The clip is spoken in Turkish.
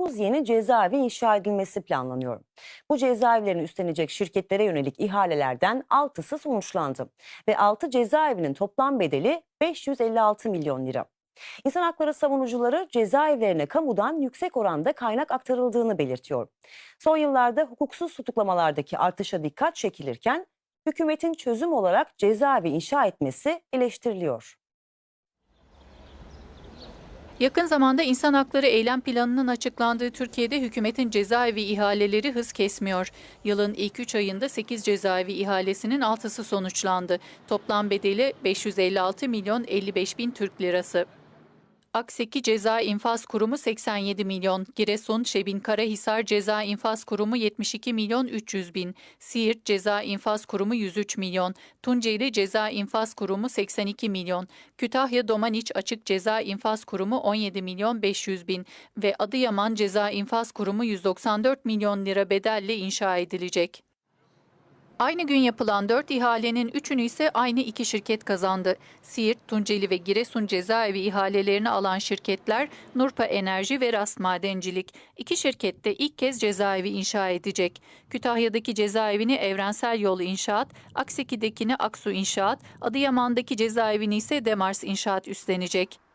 9 yeni cezaevi inşa edilmesi planlanıyor. Bu cezaevlerini üstlenecek şirketlere yönelik ihalelerden 6'sı sonuçlandı ve 6 cezaevinin toplam bedeli 556 milyon lira. İnsan hakları savunucuları cezaevlerine kamudan yüksek oranda kaynak aktarıldığını belirtiyor. Son yıllarda hukuksuz tutuklamalardaki artışa dikkat çekilirken hükümetin çözüm olarak cezaevi inşa etmesi eleştiriliyor. Yakın zamanda insan hakları eylem planının açıklandığı Türkiye'de hükümetin cezaevi ihaleleri hız kesmiyor. Yılın ilk 3 ayında 8 cezaevi ihalesinin 6'sı sonuçlandı. Toplam bedeli 556 milyon 55 bin Türk lirası. Akseki Ceza İnfaz Kurumu 87 milyon, Giresun Şebin Karahisar Ceza İnfaz Kurumu 72 milyon 300 bin, Siirt Ceza İnfaz Kurumu 103 milyon, Tunceli Ceza İnfaz Kurumu 82 milyon, Kütahya Domaniç Açık Ceza İnfaz Kurumu 17 milyon 500 bin ve Adıyaman Ceza İnfaz Kurumu 194 milyon lira bedelle inşa edilecek. Aynı gün yapılan 4 ihalenin 3'ünü ise aynı iki şirket kazandı. Siirt, Tunceli ve Giresun cezaevi ihalelerini alan şirketler Nurpa Enerji ve Rast Madencilik. İki şirket de ilk kez cezaevi inşa edecek. Kütahya'daki cezaevini Evrensel Yol İnşaat, Akseki'dekini Aksu İnşaat, Adıyaman'daki cezaevini ise Demars İnşaat üstlenecek.